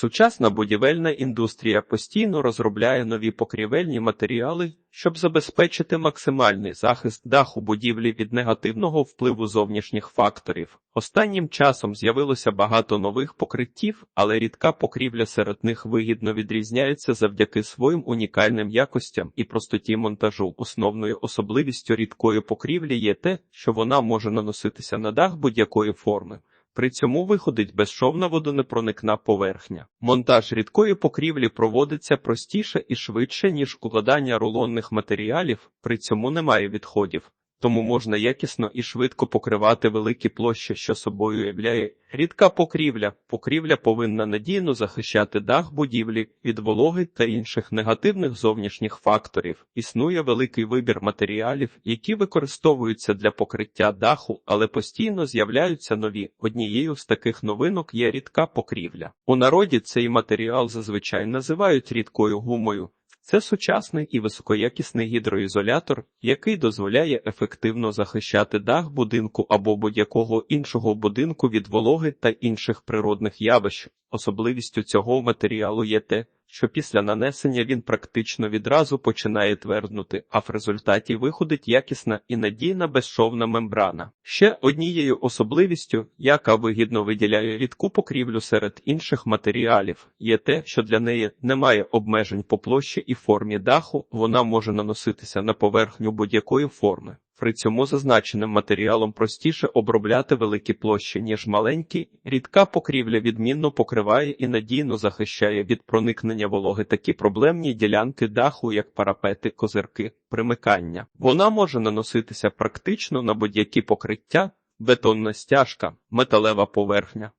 Сучасна будівельна індустрія постійно розробляє нові покрівельні матеріали, щоб забезпечити максимальний захист даху будівлі від негативного впливу зовнішніх факторів. Останнім часом з'явилося багато нових покриттів, але рідка покрівля серед них вигідно відрізняється завдяки своїм унікальним якостям і простоті монтажу. Основною особливістю рідкої покрівлі є те, що вона може наноситися на дах будь-якої форми. При цьому виходить безшовна водонепроникна поверхня. Монтаж рідкої покрівлі проводиться простіше і швидше, ніж укладання рулонних матеріалів, при цьому немає відходів. Тому можна якісно і швидко покривати великі площі, що собою являє рідка покрівля. Покрівля повинна надійно захищати дах будівлі від вологи та інших негативних зовнішніх факторів. Існує великий вибір матеріалів, які використовуються для покриття даху, але постійно з'являються нові. Однією з таких новинок є рідка покрівля. У народі цей матеріал зазвичай називають рідкою гумою. Це сучасний і високоякісний гідроізолятор, який дозволяє ефективно захищати дах будинку або будь-якого іншого будинку від вологи та інших природних явищ. Особливістю цього матеріалу є те, що після нанесення він практично відразу починає тверднути, а в результаті виходить якісна і надійна безшовна мембрана. Ще однією особливістю, яка вигідно виділяє рідку покрівлю серед інших матеріалів, є те, що для неї немає обмежень по площі і формі даху, вона може наноситися на поверхню будь-якої форми. При цьому зазначеним матеріалом простіше обробляти великі площі, ніж маленькі. Рідка покрівля відмінно покриває і надійно захищає від проникнення вологи такі проблемні ділянки даху, як парапети, козирки, примикання. Вона може наноситися практично на будь-які покриття, бетонна стяжка, металева поверхня,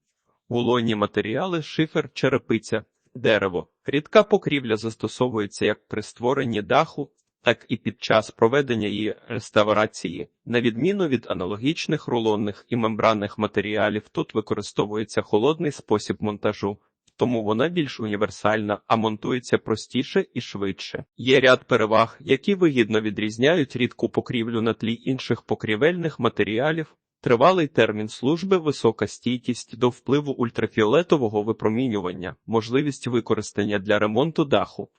вулонні матеріали, шифер, черепиця, дерево. Рідка покрівля застосовується як при створенні даху, так і під час проведення її реставрації. На відміну від аналогічних рулонних і мембранних матеріалів, тут використовується холодний спосіб монтажу. Тому вона більш універсальна, а монтується простіше і швидше. Є ряд переваг, які вигідно відрізняють рідку покрівлю на тлі інших покрівельних матеріалів, тривалий термін служби, висока стійкість до впливу ультрафіолетового випромінювання, можливість використання для ремонту даху,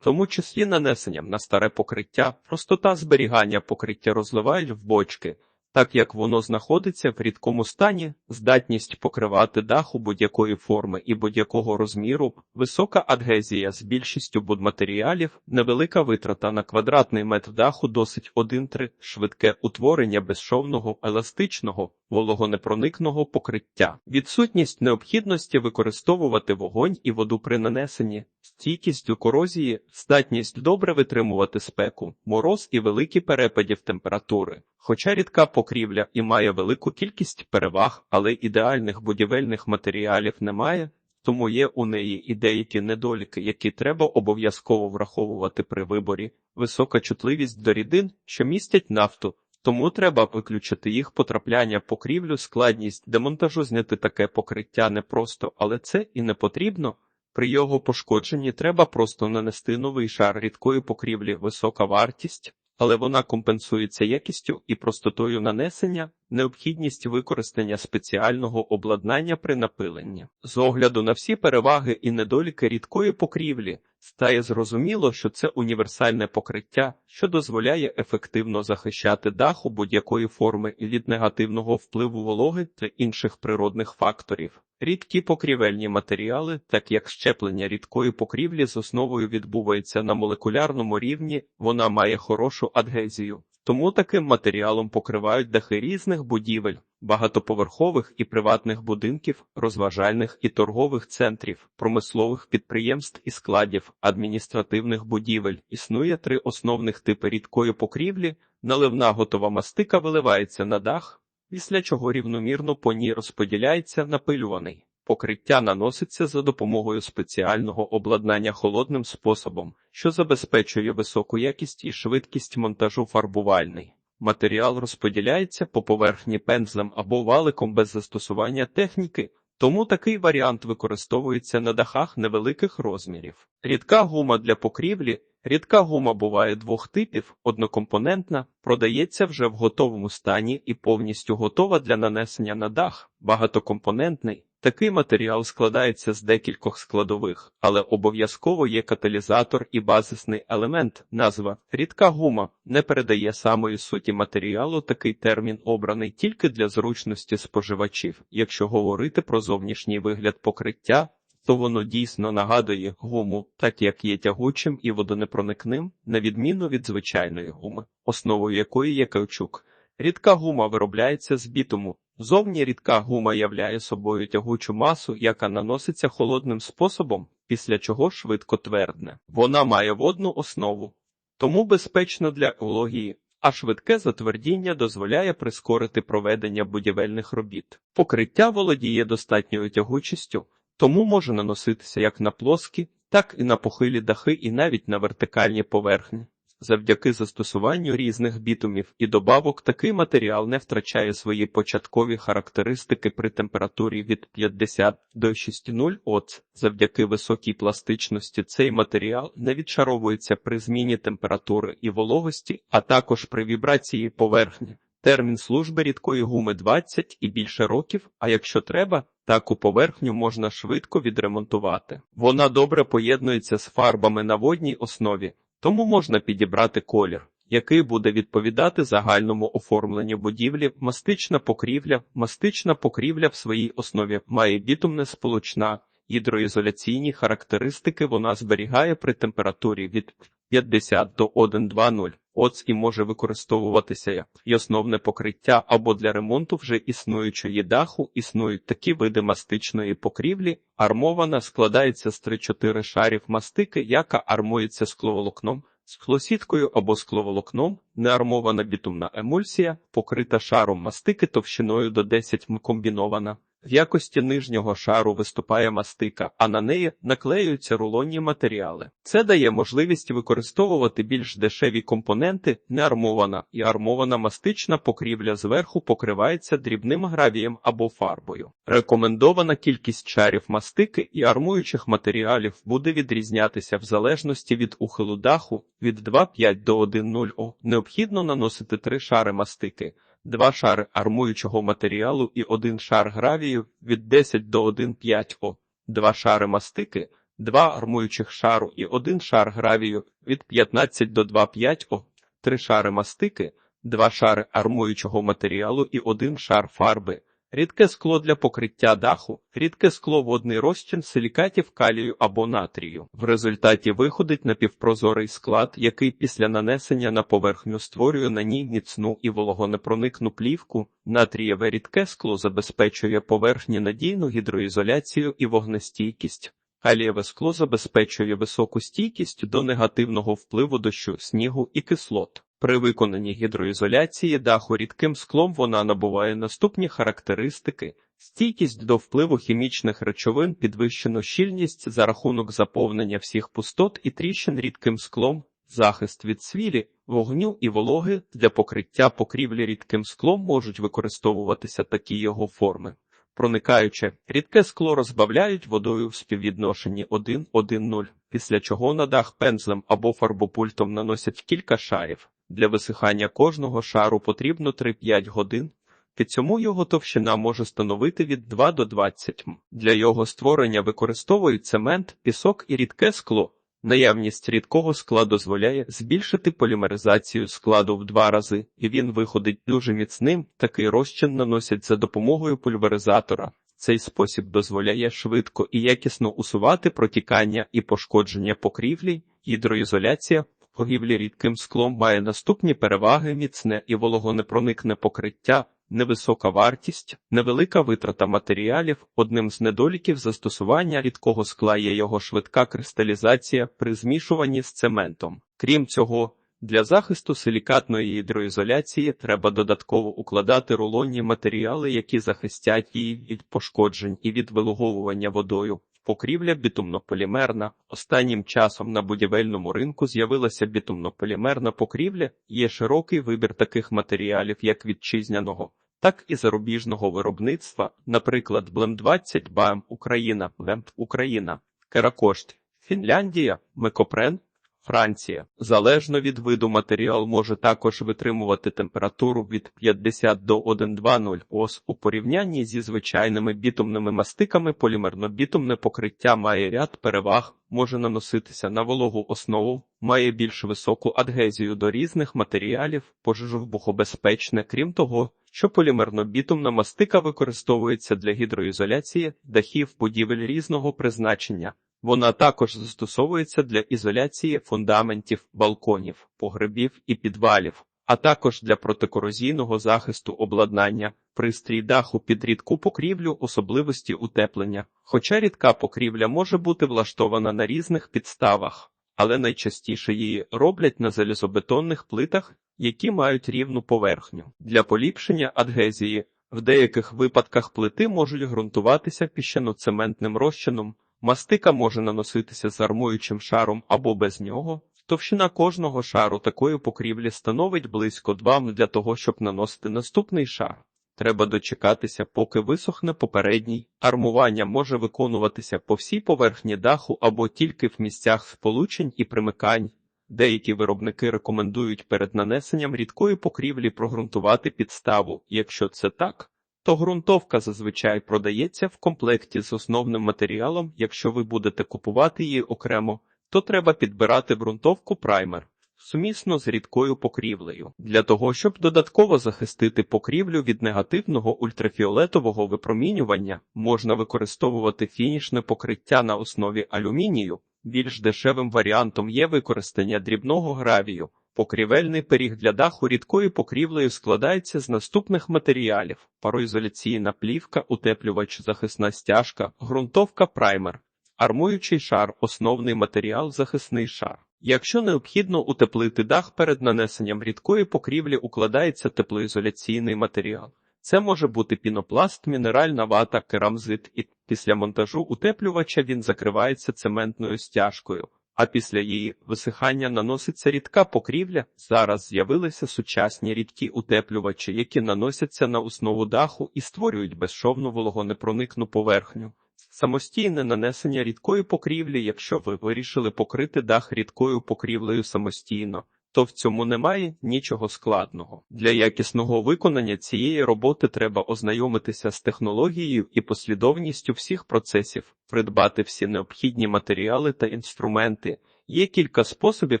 тому числі нанесенням на старе покриття, простота зберігання покриття розливають в бочки, так як воно знаходиться в рідкому стані, здатність покривати даху будь-якої форми і будь-якого розміру, висока адгезія з більшістю будматеріалів, невелика витрата на квадратний метр даху досить 1-3, швидке утворення безшовного, еластичного, вологонепроникного покриття, відсутність необхідності використовувати вогонь і воду при нанесенні, стійкість до корозії, здатність добре витримувати спеку, мороз і великі перепадів температури. Хоча рідка покрівля і має велику кількість переваг, але ідеальних будівельних матеріалів немає, тому є у неї і деякі недоліки, які треба обов'язково враховувати при виборі, висока чутливість до рідин, що містять нафту. Тому треба виключити їх потрапляння покрівлю, складність демонтажу зняти таке покриття непросто, але це і не потрібно. При його пошкодженні треба просто нанести новий шар рідкої покрівлі, висока вартість, але вона компенсується якістю і простотою нанесення, необхідність використання спеціального обладнання при напиленні. З огляду на всі переваги і недоліки рідкої покрівлі, стає зрозуміло, що це універсальне покриття, що дозволяє ефективно захищати даху будь-якої форми від негативного впливу вологи та інших природних факторів. Рідкі покрівельні матеріали, так як щеплення рідкої покрівлі з основою відбувається на молекулярному рівні, вона має хорошу адгезію. Тому таким матеріалом покривають дахи різних будівель, багатоповерхових і приватних будинків, розважальних і торгових центрів, промислових підприємств і складів, адміністративних будівель. Існує три основних типи рідкої покрівлі. Наливна готова мастика виливається на дах, після чого рівномірно по ній розподіляється напилюваний. Покриття наноситься за допомогою спеціального обладнання холодним способом, що забезпечує високу якість і швидкість монтажу фарбувальний. Матеріал розподіляється по поверхні пензлем або валиком без застосування техніки, тому такий варіант використовується на дахах невеликих розмірів. Рідка гума для покрівлі Рідка гума буває двох типів: однокомпонентна, продається вже в готовому стані і повністю готова для нанесення на дах. Багатокомпонентний. Такий матеріал складається з декількох складових, але обов'язково є каталізатор і базисний елемент. Назва рідка гума не передає самої суті матеріалу. Такий термін обраний тільки для зручності споживачів. Якщо говорити про зовнішній вигляд покриття, то воно дійсно нагадує гуму, так як є тягучим і водонепроникним, на відміну від звичайної гуми, основою якої є каучук. Рідка гума виробляється з бітуму. Зовні рідка гума являє собою тягучу масу, яка наноситься холодним способом, після чого швидко твердне. Вона має водну основу, тому безпечно для екології, а швидке затвердіння дозволяє прискорити проведення будівельних робіт. Покриття володіє достатньою тягучістю, тому може наноситися як на плоскі, так і на похилі дахи, і навіть на вертикальні поверхні. Завдяки застосуванню різних бітумів і добавок такий матеріал не втрачає свої початкові характеристики при температурі від 50 до 6,0 Оц. Завдяки високій пластичності цей матеріал не відшаровується при зміні температури і вологості, а також при вібрації поверхні. Термін служби рідкої гуми 20 і більше років, а якщо треба, таку поверхню можна швидко відремонтувати. Вона добре поєднується з фарбами на водній основі, тому можна підібрати колір, який буде відповідати загальному оформленню будівлі. Мастична покрівля. Мастична покрівля в своїй основі має бітумне сполучна, гідроізоляційні характеристики вона зберігає при температурі від 50 до 1,20 Оц і може використовуватися як і основне покриття або для ремонту вже існуючої даху. Існують такі види мастичної покрівлі. Армована складається з 3-4 шарів мастики, яка армується скловолокном, склосіткою або скловолокном, неармована бітумна емульсія, покрита шаром мастики товщиною до 10 м комбінована. В якості нижнього шару виступає мастика, а на неї наклеюються рулонні матеріали. Це дає можливість використовувати більш дешеві компоненти, неармована і армована мастична покрівля зверху покривається дрібним гравієм або фарбою. Рекомендована кількість шарів мастики і армуючих матеріалів буде відрізнятися в залежності від ухилу даху від 2,5 до 1,0 О. Необхідно наносити три шари мастики два шари армуючого матеріалу і один шар гравію від 10 до 1,5 О, два шари мастики, два армуючих шару і один шар гравію від 15 до 2,5 О, три шари мастики, два шари армуючого матеріалу і один шар фарби. Рідке скло для покриття даху, рідке скло водний розчин силікатів калію або натрію. В результаті виходить напівпрозорий склад, який після нанесення на поверхню створює на ній міцну і вологонепроникну плівку. Натрієве рідке скло забезпечує поверхні надійну гідроізоляцію і вогнестійкість. Калієве скло забезпечує високу стійкість до негативного впливу дощу, снігу і кислот. При виконанні гідроізоляції даху рідким склом вона набуває наступні характеристики: стійкість до впливу хімічних речовин, підвищену щільність за рахунок заповнення всіх пустот і тріщин рідким склом, захист від свілі, вогню і вологи для покриття покрівлі рідким склом можуть використовуватися такі його форми. Проникаюче, рідке скло розбавляють водою в співвідношенні 1-1-0, після чого на дах пензлем або фарбопультом наносять кілька шарів. Для висихання кожного шару потрібно 3-5 годин. Під цьому його товщина може становити від 2 до 20 м. Для його створення використовують цемент, пісок і рідке скло. Наявність рідкого скла дозволяє збільшити полімеризацію складу в два рази, і він виходить дуже міцним. Такий розчин наносять за допомогою пульверизатора. Цей спосіб дозволяє швидко і якісно усувати протікання і пошкодження покрівлі, гідроізоляція покрівлі рідким склом має наступні переваги: міцне і вологонепроникне покриття. Невисока вартість, невелика витрата матеріалів. Одним з недоліків застосування рідкого скла є його швидка кристалізація при змішуванні з цементом. Крім цього, для захисту силікатної гідроізоляції треба додатково укладати рулонні матеріали, які захистять її від пошкоджень і від вилуговування водою. Покрівля бітумнополімерна. Останнім часом на будівельному ринку з'явилася бітумнополімерна покрівля. Є широкий вибір таких матеріалів, як вітчизняного, так і зарубіжного виробництва, наприклад, Блем 20 БАМ Україна, Лемп Україна, Керакошт, Фінляндія, Мекопрен, Франція. Залежно від виду матеріал може також витримувати температуру від 50 до 120 ос. У порівнянні зі звичайними бітумними мастиками полімерно-бітумне покриття має ряд переваг, може наноситися на вологу основу, має більш високу адгезію до різних матеріалів, пожежовбухобезпечне, крім того, що полімерно-бітумна мастика використовується для гідроізоляції дахів будівель різного призначення. Вона також застосовується для ізоляції фундаментів, балконів, погребів і підвалів, а також для протикорозійного захисту обладнання, пристрій даху під рідку покрівлю, особливості утеплення. Хоча рідка покрівля може бути влаштована на різних підставах, але найчастіше її роблять на залізобетонних плитах, які мають рівну поверхню. Для поліпшення адгезії в деяких випадках плити можуть ґрунтуватися піщано-цементним розчином. Мастика може наноситися з армуючим шаром або без нього. Товщина кожного шару такої покрівлі становить близько 2 м для того, щоб наносити наступний шар. Треба дочекатися, поки висохне попередній. Армування може виконуватися по всій поверхні даху або тільки в місцях сполучень і примикань. Деякі виробники рекомендують перед нанесенням рідкої покрівлі прогрунтувати підставу. Якщо це так, то ґрунтовка зазвичай продається в комплекті з основним матеріалом. Якщо ви будете купувати її окремо, то треба підбирати ґрунтовку праймер сумісно з рідкою покрівлею. Для того, щоб додатково захистити покрівлю від негативного ультрафіолетового випромінювання, можна використовувати фінішне покриття на основі алюмінію. Більш дешевим варіантом є використання дрібного гравію. Покрівельний пиріг для даху рідкою покрівлею складається з наступних матеріалів: пароізоляційна плівка, утеплювач, захисна стяжка, ґрунтовка праймер, армуючий шар, основний матеріал, захисний шар. Якщо необхідно утеплити дах перед нанесенням рідкої покрівлі, укладається теплоізоляційний матеріал. Це може бути пінопласт, мінеральна вата, керамзит, і після монтажу утеплювача він закривається цементною стяжкою а після її висихання наноситься рідка покрівля. Зараз з'явилися сучасні рідкі утеплювачі, які наносяться на основу даху і створюють безшовну вологонепроникну поверхню. Самостійне нанесення рідкої покрівлі, якщо ви вирішили покрити дах рідкою покрівлею самостійно то в цьому немає нічого складного. Для якісного виконання цієї роботи треба ознайомитися з технологією і послідовністю всіх процесів, придбати всі необхідні матеріали та інструменти. Є кілька способів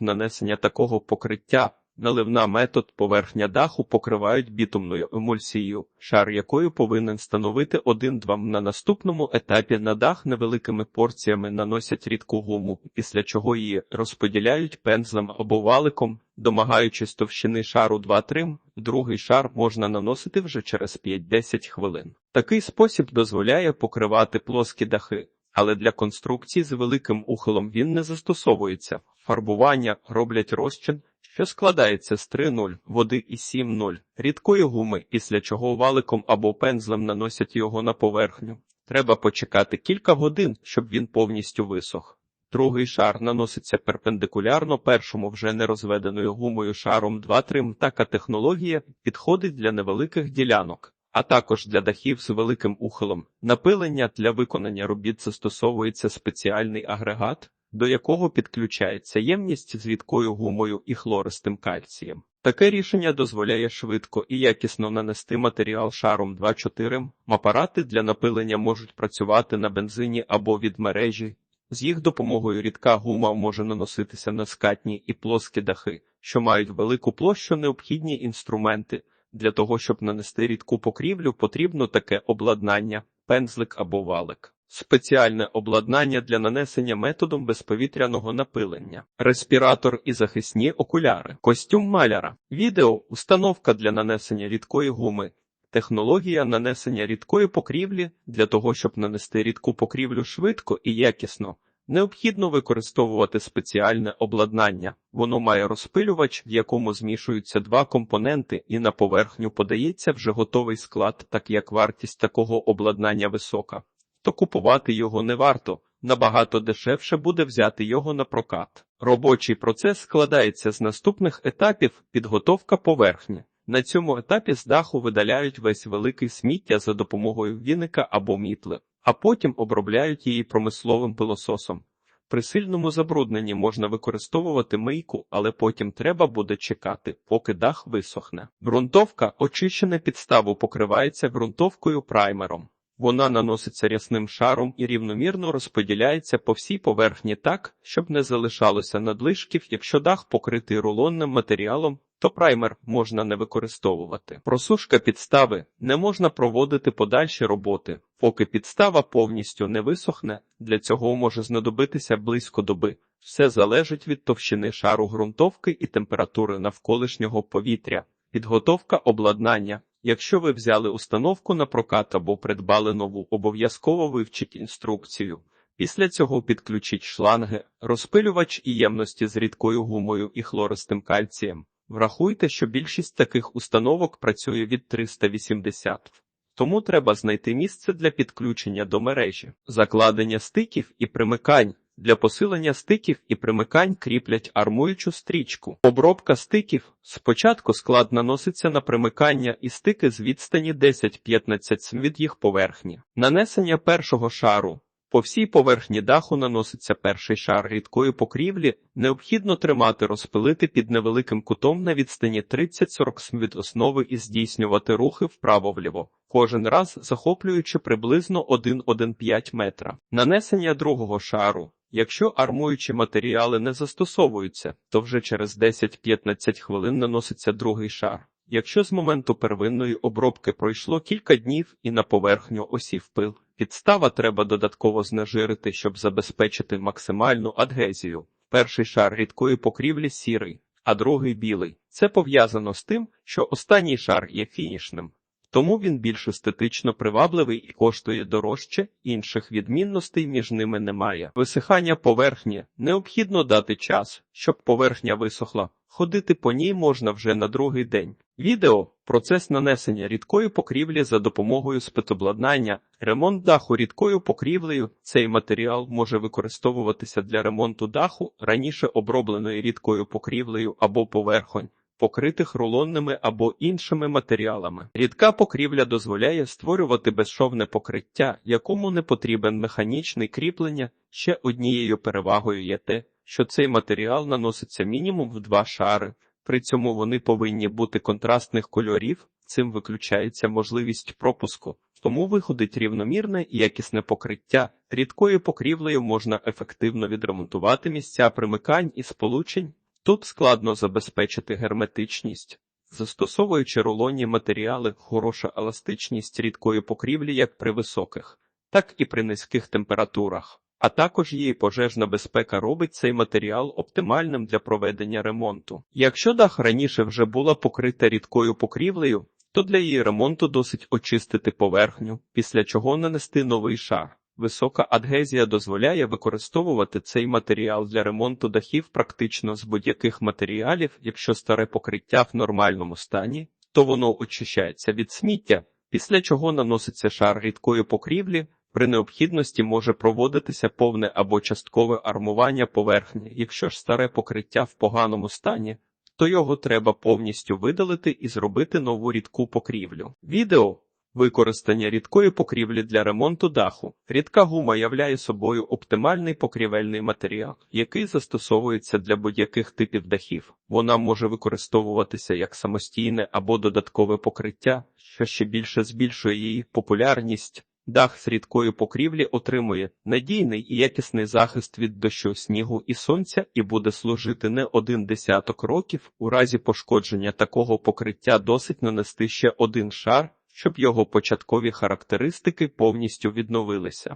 нанесення такого покриття. Наливна метод поверхня даху покривають бітумною емульсією, шар якою повинен становити 1-2 м. На наступному етапі на дах невеликими порціями наносять рідку гуму, після чого її розподіляють пензлем або валиком, домагаючись товщини шару 2-3 м. Другий шар можна наносити вже через 5-10 хвилин. Такий спосіб дозволяє покривати плоскі дахи. Але для конструкцій з великим ухилом він не застосовується. Фарбування роблять розчин що складається з 3-0 води і 7-0 рідкої гуми, після чого валиком або пензлем наносять його на поверхню. Треба почекати кілька годин, щоб він повністю висох. Другий шар наноситься перпендикулярно першому вже нерозведеною гумою шаром 2-3 Така технологія підходить для невеликих ділянок, а також для дахів з великим ухилом. Напилення для виконання робіт застосовується спеціальний агрегат, до якого підключається ємність з рідкою гумою і хлористим кальцієм. Таке рішення дозволяє швидко і якісно нанести матеріал шаром 2-4. Апарати для напилення можуть працювати на бензині або від мережі. З їх допомогою рідка гума може наноситися на скатні і плоскі дахи, що мають велику площу необхідні інструменти. Для того, щоб нанести рідку покрівлю, потрібно таке обладнання, пензлик або валик. Спеціальне обладнання для нанесення методом безповітряного напилення, респіратор і захисні окуляри, костюм маляра, відео, установка для нанесення рідкої гуми, технологія нанесення рідкої покрівлі для того, щоб нанести рідку покрівлю швидко і якісно. Необхідно використовувати спеціальне обладнання. Воно має розпилювач, в якому змішуються два компоненти, і на поверхню подається вже готовий склад, так як вартість такого обладнання висока то купувати його не варто. Набагато дешевше буде взяти його на прокат. Робочий процес складається з наступних етапів підготовка поверхні. На цьому етапі з даху видаляють весь великий сміття за допомогою віника або мітли, а потім обробляють її промисловим пилососом. При сильному забрудненні можна використовувати мийку, але потім треба буде чекати, поки дах висохне. Ґрунтовка, очищене підставу, покривається ґрунтовкою праймером. Вона наноситься рясним шаром і рівномірно розподіляється по всій поверхні так, щоб не залишалося надлишків, якщо дах покритий рулонним матеріалом, то праймер можна не використовувати. Просушка підстави не можна проводити подальші роботи, поки підстава повністю не висохне. Для цього може знадобитися близько доби. Все залежить від товщини шару ґрунтовки і температури навколишнього повітря. Підготовка обладнання. Якщо ви взяли установку на прокат або придбали нову, обов'язково вивчіть інструкцію. Після цього підключіть шланги, розпилювач і ємності з рідкою гумою і хлористим кальцієм. Врахуйте, що більшість таких установок працює від 380. Тому треба знайти місце для підключення до мережі, закладення стиків і примикань. Для посилення стиків і примикань кріплять армуючу стрічку. Обробка стиків спочатку склад наноситься на примикання і стики з відстані 10-15 см від їх поверхні. Нанесення першого шару. По всій поверхні даху наноситься перший шар рідкої покрівлі, необхідно тримати розпилити під невеликим кутом на відстані 30-40 см від основи і здійснювати рухи вправо-вліво, кожен раз захоплюючи приблизно 1,15 метра. Нанесення другого шару. Якщо армуючі матеріали не застосовуються, то вже через 10-15 хвилин наноситься другий шар. Якщо з моменту первинної обробки пройшло кілька днів і на поверхню осів пил, підстава треба додатково знежирити, щоб забезпечити максимальну адгезію. Перший шар рідкої покрівлі сірий, а другий білий. Це пов'язано з тим, що останній шар є фінішним. Тому він більш естетично привабливий і коштує дорожче, інших відмінностей між ними немає. Висихання поверхні необхідно дати час, щоб поверхня висохла. Ходити по ній можна вже на другий день. Відео процес нанесення рідкої покрівлі за допомогою спецобладнання, ремонт даху рідкою покрівлею. Цей матеріал може використовуватися для ремонту даху раніше обробленої рідкою покрівлею або поверхонь покритих рулонними або іншими матеріалами. Рідка покрівля дозволяє створювати безшовне покриття, якому не потрібен механічний кріплення. Ще однією перевагою є те, що цей матеріал наноситься мінімум в два шари. При цьому вони повинні бути контрастних кольорів, цим виключається можливість пропуску. Тому виходить рівномірне і якісне покриття. Рідкою покрівлею можна ефективно відремонтувати місця примикань і сполучень. Тут складно забезпечити герметичність, застосовуючи рулонні матеріали, хороша еластичність рідкої покрівлі як при високих, так і при низьких температурах. А також її пожежна безпека робить цей матеріал оптимальним для проведення ремонту. Якщо дах раніше вже була покрита рідкою покрівлею, то для її ремонту досить очистити поверхню, після чого нанести новий шар. Висока адгезія дозволяє використовувати цей матеріал для ремонту дахів практично з будь-яких матеріалів, якщо старе покриття в нормальному стані, то воно очищається від сміття, після чого наноситься шар рідкої покрівлі. При необхідності може проводитися повне або часткове армування поверхні. Якщо ж старе покриття в поганому стані, то його треба повністю видалити і зробити нову рідку покрівлю. Відео Використання рідкої покрівлі для ремонту даху. Рідка гума являє собою оптимальний покрівельний матеріал, який застосовується для будь-яких типів дахів. Вона може використовуватися як самостійне або додаткове покриття, що ще більше збільшує її популярність. Дах з рідкої покрівлі отримує надійний і якісний захист від дощу, снігу і сонця і буде служити не один десяток років. У разі пошкодження такого покриття досить нанести ще один шар щоб його початкові характеристики повністю відновилися.